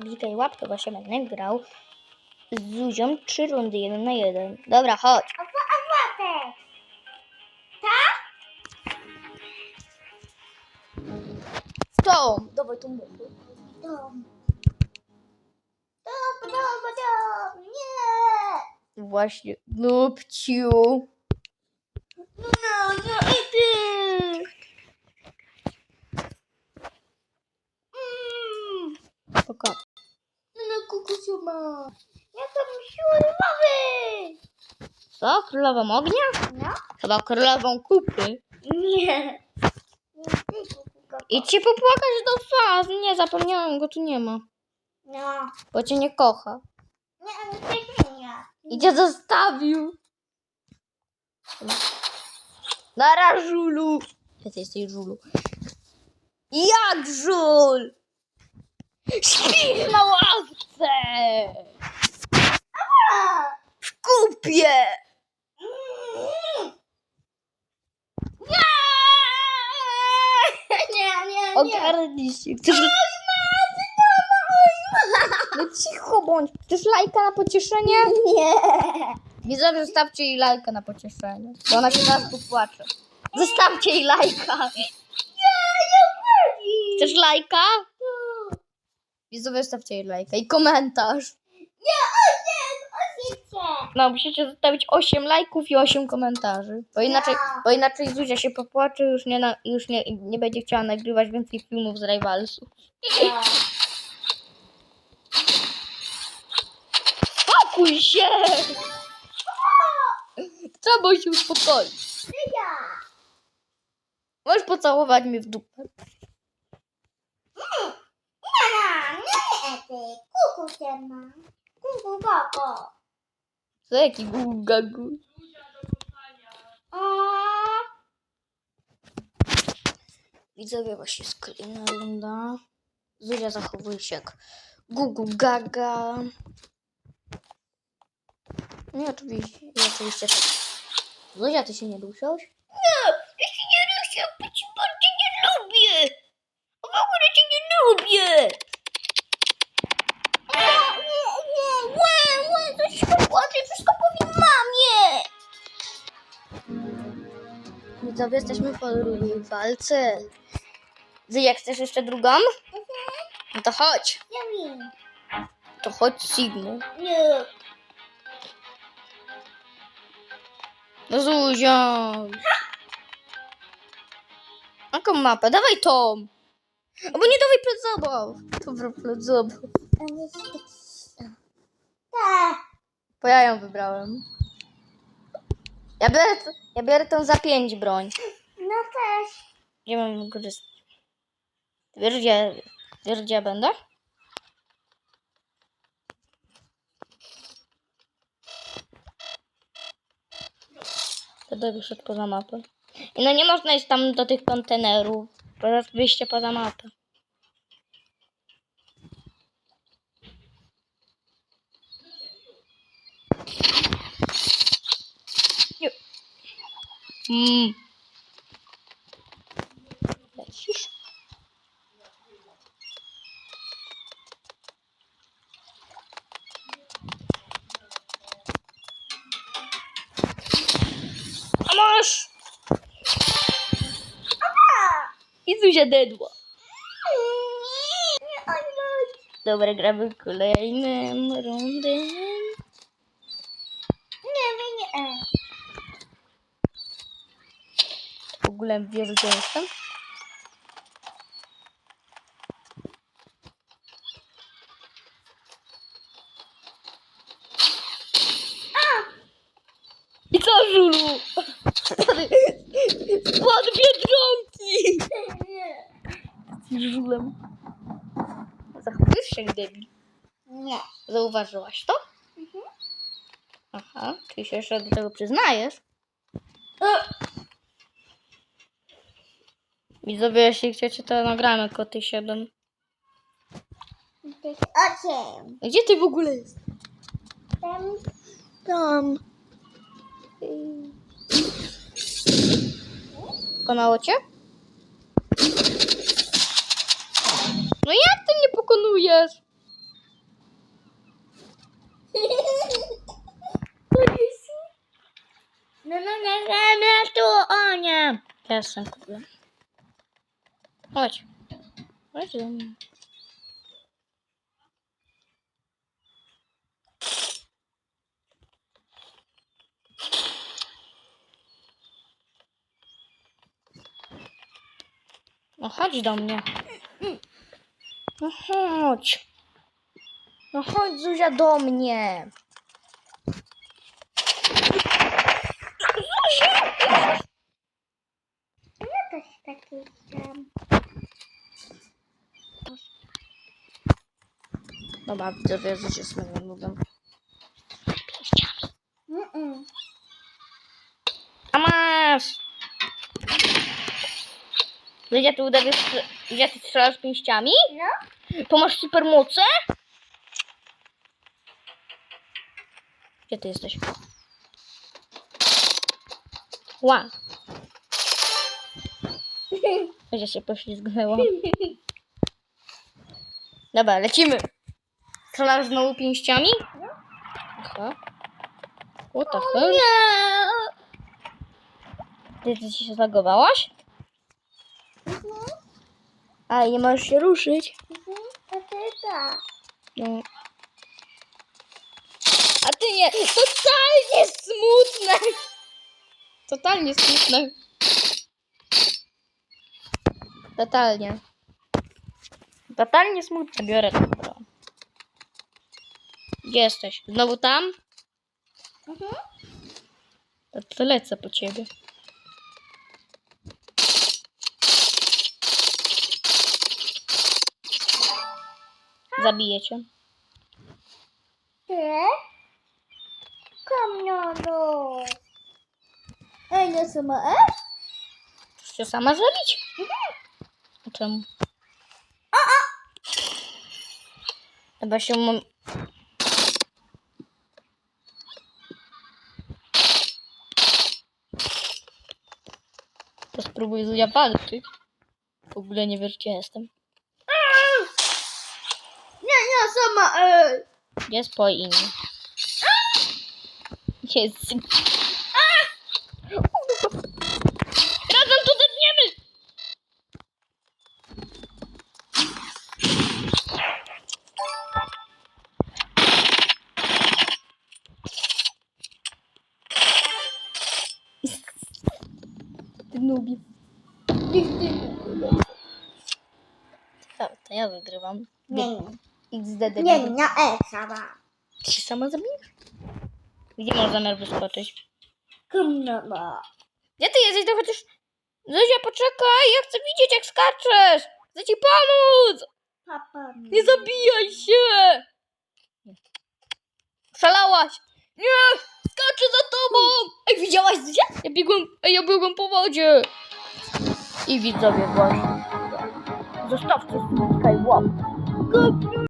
Klikaj łapkę, bo się będę grał z Zuzią trzy rundy, jeden na jeden. Dobra, chodź. A co, a? To, dawaj tą mowę. Dom. Dom, dom, dom. Nie. Właśnie, nupciu. No, no i ty. Mm. Spoko. No, kukusiu ma. Siły mowy. Co? Królową ognia? No? Chyba królową kupy. Nie. I ci popłakać do faz. Nie, zapomniałam go, tu nie ma. No. Bo cię nie kocha. Nie, ty nie. I cię zostawił. Nara, żulu. Ja jesteś żulu. Jak żul? Śpisz na ławce. W kupie. Nie, nie, nie. Ogarnij się. Chcesz... No cicho bądź. Chcesz lajka na pocieszenie? Nie. Widzowie, zostawcie jej lajka na pocieszenie. Bo ona się zaraz popłacze. Zostawcie jej lajka. Nie, nie boli. Chcesz lajka? Widzowie, zostawcie jej lajka i komentarz. Nie, osiem, osiemcie. No, musicie zostawić 8 lajków i 8 komentarzy. Bo inaczej, Ja. bo inaczej Zuzia się popłacze i już, nie, na, już nie, nie będzie chciała nagrywać więcej filmów z Rivalsów. Ja. Spokój się! Trzeba się uspokoić. Ja. Możesz pocałować mnie w dupę. Nie, nie. Kuku się ma. Kuku, koko. Co jaki gugu gagu? O. Widzowie, właśnie jest kolejna runda. Zuzia zachowuje się jak gugu gaga. No i oczywiście, i oczywiście tak. Zuzia, ty się nie dusiałeś? Nie, ja się nie dusiłam, bo ci bardzo nie lubię. W ogóle cię nie lubię. Widzowie, jesteśmy po drugiej walce. Zuzia, chcesz jeszcze drugą? No to chodź. Ja wiem. To chodź Sigmu. Nie. No Zuzia. Jaką mapę? Dawaj tą. Albo nie dawaj plec zabaw. Dobra, zabaw. Tak. Bo ja ją wybrałem. Ja biorę, t- ja biorę tą za pięć broń. No też. Gdzie mam korzystać? Wiesz gdzie, wiesz gdzie ja będę? Będę wyszedł poza mapę. I no nie można iść tam do tych kontenerów. Teraz wyjście poza mapę. Mm. Lecisz? A masz! I Zuzia dedła. Nie, oj, oj. Dobra, gramy kolejnym rundy. Nie, nie, nie. W ogóle wiesz gdzie jestem? I co, Żulu? Spod Biedronki! Nie. Jesteś żulem. Zachowujesz się debil. Nie. Zauważyłaś to? Mhm. Aha, czyli się jeszcze do tego przyznajesz? Widzowie, jeśli chcecie, to nagramy koty 7. Osiem. Gdzie ty w ogóle jest? Tam. Tam. Pokonało cię? No jak ty nie pokonujesz? No, no, no, no, no, tu, o nie. Ja kurde. Chodź. Chodź do mnie. No chodź do mnie. No chodź. No chodź Zuzia do mnie. Ja też taki Dobra, widzowie, życie z moją lubią. Mm-mm. A masz! Zuzia, ty udawiasz, Zuzia, ty strzelasz pięściami? No. To masz supermoce? Gdzie ty jesteś? Ła! Zuzia się poślizgnęła. Dobra, lecimy. Strzelasz znowu pięściami? Aha. What the hell? Ty, ty się zlagowałaś? Mhm. A, nie możesz się ruszyć. Mhm. A ty tak. No. A ty nie, totalnie smutne. Totalnie smutne. Totalnie. Totalnie smutne. Biorę to. Gdzie jesteś? Znowu tam? Mhm. To, to lecę po ciebie. Zabiję cię. Ty? Kamiono. Ej, nie sama E? Chcesz się sama zabić? A czemu? Chyba się mam... To spróbuj Zuzia walczyć. W ogóle nie wiesz, gdzie jestem. Nie, nie sama E. Jest po? Gdzie jest... nubi. To, to ja wygrywam. Nie, nie. XD Nie, nie, E sama. Ty się sama zabijesz? Gdzie masz zamiar wyskoczyć? Kamiono. Gdzie ty jesteś? To chociaż... Zuzia, poczekaj! Ja chcę widzieć, jak skaczesz! Chcę ci pomóc! Papa. Nie zabijaj się! Szalałaś! Nie! Skaczę za tobą! Ej, widziałaś Zuzia? Ja biegłem... Ej, ja biegłem po wodzie! I widzowie właśnie. Zostawcie subskrypcję łap.